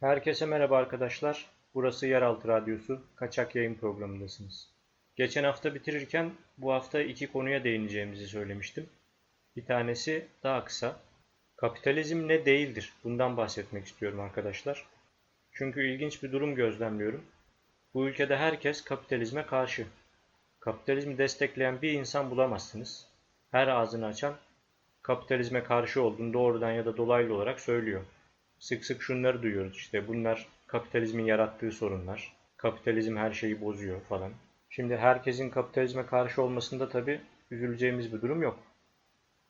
Herkese merhaba arkadaşlar. Burası Yeraltı Radyosu Kaçak Yayın Programı'ndasınız. Geçen hafta bitirirken bu hafta iki konuya değineceğimizi söylemiştim. Bir tanesi daha kısa. Kapitalizm ne değildir? Bundan bahsetmek istiyorum arkadaşlar. Çünkü ilginç bir durum gözlemliyorum. Bu ülkede herkes kapitalizme karşı. Kapitalizmi destekleyen bir insan bulamazsınız. Her ağzını açan kapitalizme karşı olduğunu doğrudan ya da dolaylı olarak söylüyor. Sık sık şunları duyuyoruz işte bunlar kapitalizmin yarattığı sorunlar. Kapitalizm her şeyi bozuyor falan. Şimdi herkesin kapitalizme karşı olmasında tabii üzüleceğimiz bir durum yok.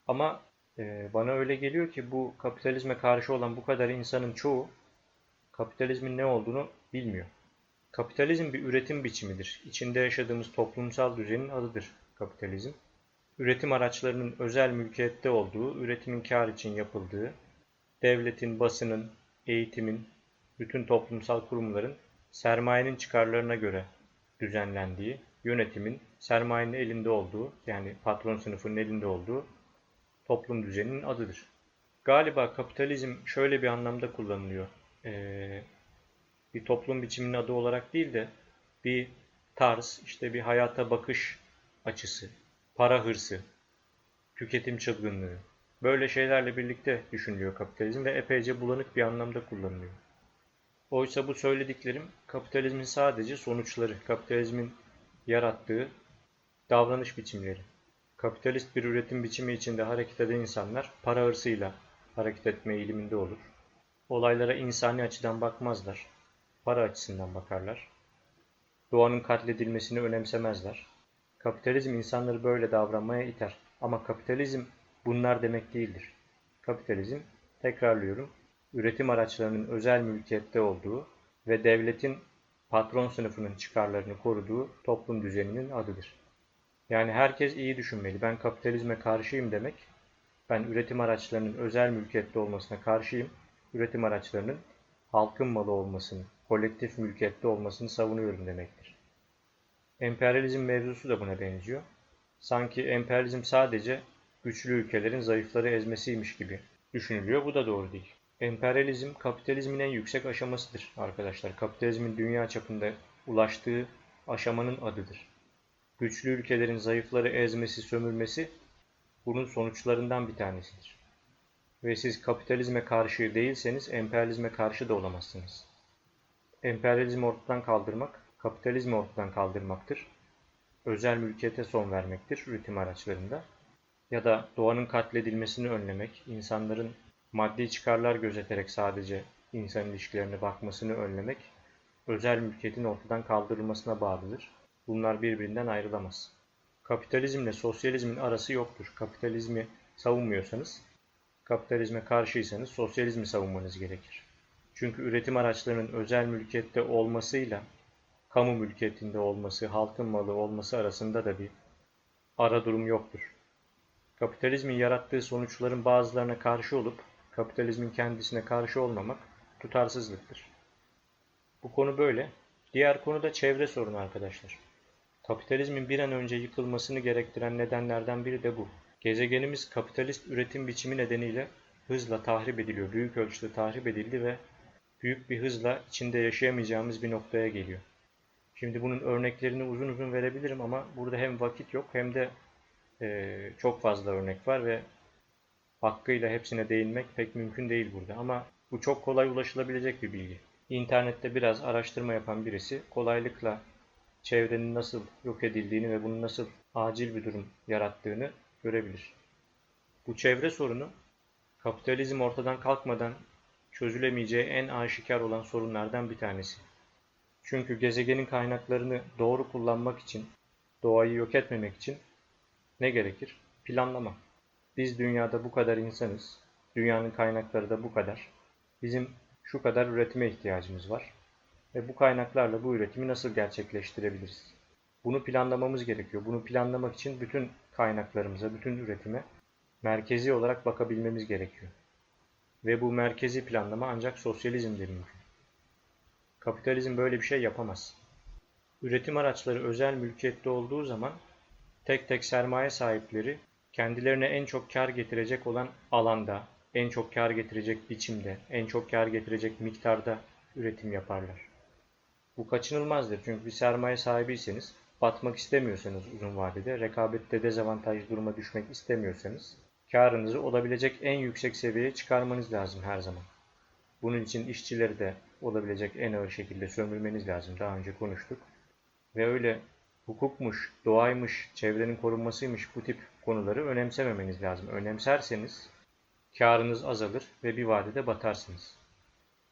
Ama e, bana öyle geliyor ki bu kapitalizme karşı olan bu kadar insanın çoğu kapitalizmin ne olduğunu bilmiyor. Kapitalizm bir üretim biçimidir. İçinde yaşadığımız toplumsal düzenin adıdır kapitalizm. Üretim araçlarının özel mülkiyette olduğu, üretimin kar için yapıldığı, devletin, basının, eğitimin, bütün toplumsal kurumların sermayenin çıkarlarına göre düzenlendiği, yönetimin sermayenin elinde olduğu, yani patron sınıfının elinde olduğu toplum düzeninin adıdır. Galiba kapitalizm şöyle bir anlamda kullanılıyor. Ee, bir toplum biçiminin adı olarak değil de bir tarz, işte bir hayata bakış açısı, para hırsı, tüketim çılgınlığı, Böyle şeylerle birlikte düşünülüyor kapitalizm ve epeyce bulanık bir anlamda kullanılıyor. Oysa bu söylediklerim kapitalizmin sadece sonuçları, kapitalizmin yarattığı davranış biçimleri. Kapitalist bir üretim biçimi içinde hareket eden insanlar para hırsıyla hareket etme eğiliminde olur. Olaylara insani açıdan bakmazlar. Para açısından bakarlar. Doğanın katledilmesini önemsemezler. Kapitalizm insanları böyle davranmaya iter. Ama kapitalizm bunlar demek değildir. Kapitalizm, tekrarlıyorum, üretim araçlarının özel mülkiyette olduğu ve devletin patron sınıfının çıkarlarını koruduğu toplum düzeninin adıdır. Yani herkes iyi düşünmeli. Ben kapitalizme karşıyım demek, ben üretim araçlarının özel mülkiyette olmasına karşıyım. Üretim araçlarının halkın malı olmasını, kolektif mülkiyette olmasını savunuyorum demektir. Emperyalizm mevzusu da buna benziyor. Sanki emperyalizm sadece güçlü ülkelerin zayıfları ezmesiymiş gibi düşünülüyor. Bu da doğru değil. Emperyalizm kapitalizmin en yüksek aşamasıdır arkadaşlar. Kapitalizmin dünya çapında ulaştığı aşamanın adıdır. Güçlü ülkelerin zayıfları ezmesi, sömürmesi bunun sonuçlarından bir tanesidir. Ve siz kapitalizme karşı değilseniz emperyalizme karşı da olamazsınız. Emperyalizmi ortadan kaldırmak, kapitalizmi ortadan kaldırmaktır. Özel mülkiyete son vermektir üretim araçlarında ya da doğanın katledilmesini önlemek, insanların maddi çıkarlar gözeterek sadece insan ilişkilerine bakmasını önlemek, özel mülkiyetin ortadan kaldırılmasına bağlıdır. Bunlar birbirinden ayrılamaz. Kapitalizmle sosyalizmin arası yoktur. Kapitalizmi savunmuyorsanız, kapitalizme karşıysanız sosyalizmi savunmanız gerekir. Çünkü üretim araçlarının özel mülkiyette olmasıyla kamu mülkiyetinde olması, halkın malı olması arasında da bir ara durum yoktur. Kapitalizmin yarattığı sonuçların bazılarına karşı olup kapitalizmin kendisine karşı olmamak tutarsızlıktır. Bu konu böyle. Diğer konu da çevre sorunu arkadaşlar. Kapitalizmin bir an önce yıkılmasını gerektiren nedenlerden biri de bu. Gezegenimiz kapitalist üretim biçimi nedeniyle hızla tahrip ediliyor. Büyük ölçüde tahrip edildi ve büyük bir hızla içinde yaşayamayacağımız bir noktaya geliyor. Şimdi bunun örneklerini uzun uzun verebilirim ama burada hem vakit yok hem de e, çok fazla örnek var ve hakkıyla hepsine değinmek pek mümkün değil burada. Ama bu çok kolay ulaşılabilecek bir bilgi. İnternette biraz araştırma yapan birisi kolaylıkla çevrenin nasıl yok edildiğini ve bunun nasıl acil bir durum yarattığını görebilir. Bu çevre sorunu kapitalizm ortadan kalkmadan çözülemeyeceği en aşikar olan sorunlardan bir tanesi. Çünkü gezegenin kaynaklarını doğru kullanmak için, doğayı yok etmemek için ne gerekir? Planlama. Biz dünyada bu kadar insanız. Dünyanın kaynakları da bu kadar. Bizim şu kadar üretime ihtiyacımız var. Ve bu kaynaklarla bu üretimi nasıl gerçekleştirebiliriz? Bunu planlamamız gerekiyor. Bunu planlamak için bütün kaynaklarımıza, bütün üretime merkezi olarak bakabilmemiz gerekiyor. Ve bu merkezi planlama ancak sosyalizmde mümkün. Kapitalizm böyle bir şey yapamaz. Üretim araçları özel mülkiyette olduğu zaman tek tek sermaye sahipleri kendilerine en çok kar getirecek olan alanda, en çok kar getirecek biçimde, en çok kar getirecek miktarda üretim yaparlar. Bu kaçınılmazdır çünkü bir sermaye sahibiyseniz, batmak istemiyorsanız uzun vadede, rekabette dezavantajlı duruma düşmek istemiyorsanız, karınızı olabilecek en yüksek seviyeye çıkarmanız lazım her zaman. Bunun için işçileri de olabilecek en ağır şekilde sömürmeniz lazım. Daha önce konuştuk. Ve öyle hukukmuş, doğaymış, çevrenin korunmasıymış bu tip konuları önemsememeniz lazım. Önemserseniz karınız azalır ve bir vadede batarsınız.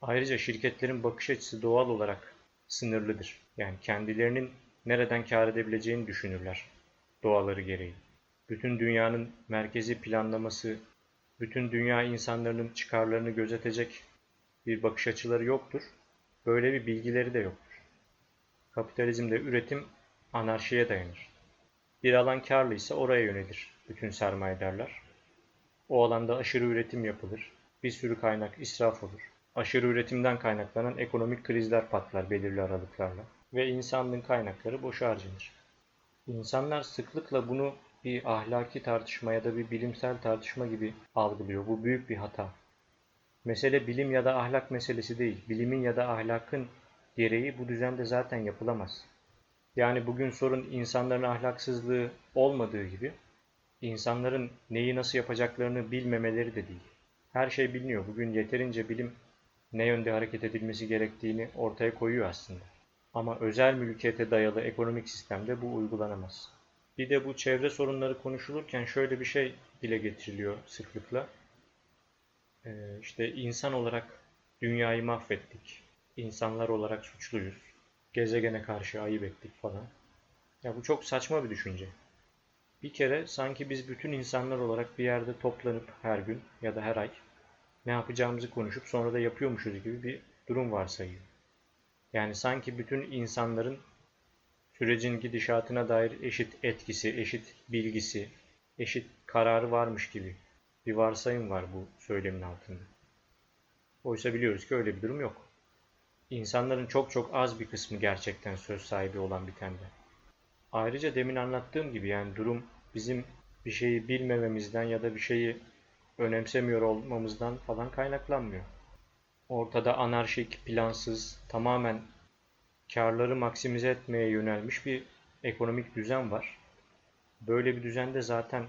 Ayrıca şirketlerin bakış açısı doğal olarak sınırlıdır. Yani kendilerinin nereden kar edebileceğini düşünürler doğaları gereği. Bütün dünyanın merkezi planlaması, bütün dünya insanların çıkarlarını gözetecek bir bakış açıları yoktur. Böyle bir bilgileri de yoktur. Kapitalizmde üretim anarşiye dayanır. Bir alan karlıysa oraya yönelir bütün sermayedarlar. O alanda aşırı üretim yapılır. Bir sürü kaynak israf olur. Aşırı üretimden kaynaklanan ekonomik krizler patlar belirli aralıklarla ve insanlığın kaynakları boşa harcanır. İnsanlar sıklıkla bunu bir ahlaki tartışma ya da bir bilimsel tartışma gibi algılıyor. Bu büyük bir hata. Mesele bilim ya da ahlak meselesi değil. Bilimin ya da ahlakın gereği bu düzende zaten yapılamaz. Yani bugün sorun insanların ahlaksızlığı olmadığı gibi insanların neyi nasıl yapacaklarını bilmemeleri de değil. Her şey biliniyor. Bugün yeterince bilim ne yönde hareket edilmesi gerektiğini ortaya koyuyor aslında. Ama özel mülkiyete dayalı ekonomik sistemde bu uygulanamaz. Bir de bu çevre sorunları konuşulurken şöyle bir şey dile getiriliyor sıklıkla. Ee, işte insan olarak dünyayı mahvettik. İnsanlar olarak suçluyuz. Gezegene karşı ayıp ettik falan. Ya bu çok saçma bir düşünce. Bir kere sanki biz bütün insanlar olarak bir yerde toplanıp her gün ya da her ay ne yapacağımızı konuşup sonra da yapıyormuşuz gibi bir durum varsayıyor. Yani sanki bütün insanların sürecin gidişatına dair eşit etkisi, eşit bilgisi, eşit kararı varmış gibi bir varsayım var bu söylemin altında. Oysa biliyoruz ki öyle bir durum yok. İnsanların çok çok az bir kısmı gerçekten söz sahibi olan bitende. Ayrıca demin anlattığım gibi yani durum bizim bir şeyi bilmememizden ya da bir şeyi önemsemiyor olmamızdan falan kaynaklanmıyor. Ortada anarşik, plansız, tamamen karları maksimize etmeye yönelmiş bir ekonomik düzen var. Böyle bir düzende zaten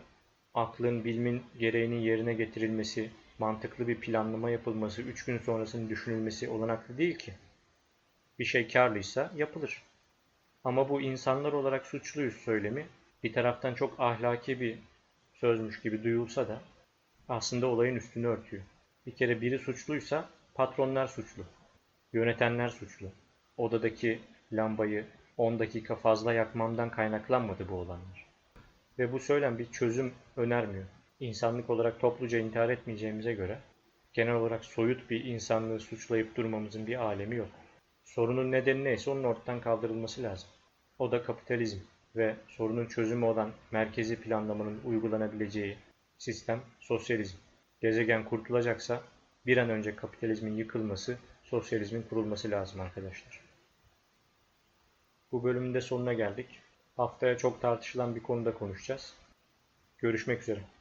aklın, bilimin gereğinin yerine getirilmesi, mantıklı bir planlama yapılması, üç gün sonrasını düşünülmesi olanaklı değil ki. Bir şey karlıysa yapılır. Ama bu insanlar olarak suçluyuz söylemi bir taraftan çok ahlaki bir sözmüş gibi duyulsa da aslında olayın üstünü örtüyor. Bir kere biri suçluysa patronlar suçlu, yönetenler suçlu. Odadaki lambayı 10 dakika fazla yakmamdan kaynaklanmadı bu olanlar. Ve bu söylem bir çözüm önermiyor. İnsanlık olarak topluca intihar etmeyeceğimize göre genel olarak soyut bir insanlığı suçlayıp durmamızın bir alemi yok. Sorunun nedeni neyse onun ortadan kaldırılması lazım. O da kapitalizm ve sorunun çözümü olan merkezi planlamanın uygulanabileceği sistem sosyalizm. Gezegen kurtulacaksa bir an önce kapitalizmin yıkılması, sosyalizmin kurulması lazım arkadaşlar. Bu bölümün de sonuna geldik. Haftaya çok tartışılan bir konuda konuşacağız. Görüşmek üzere.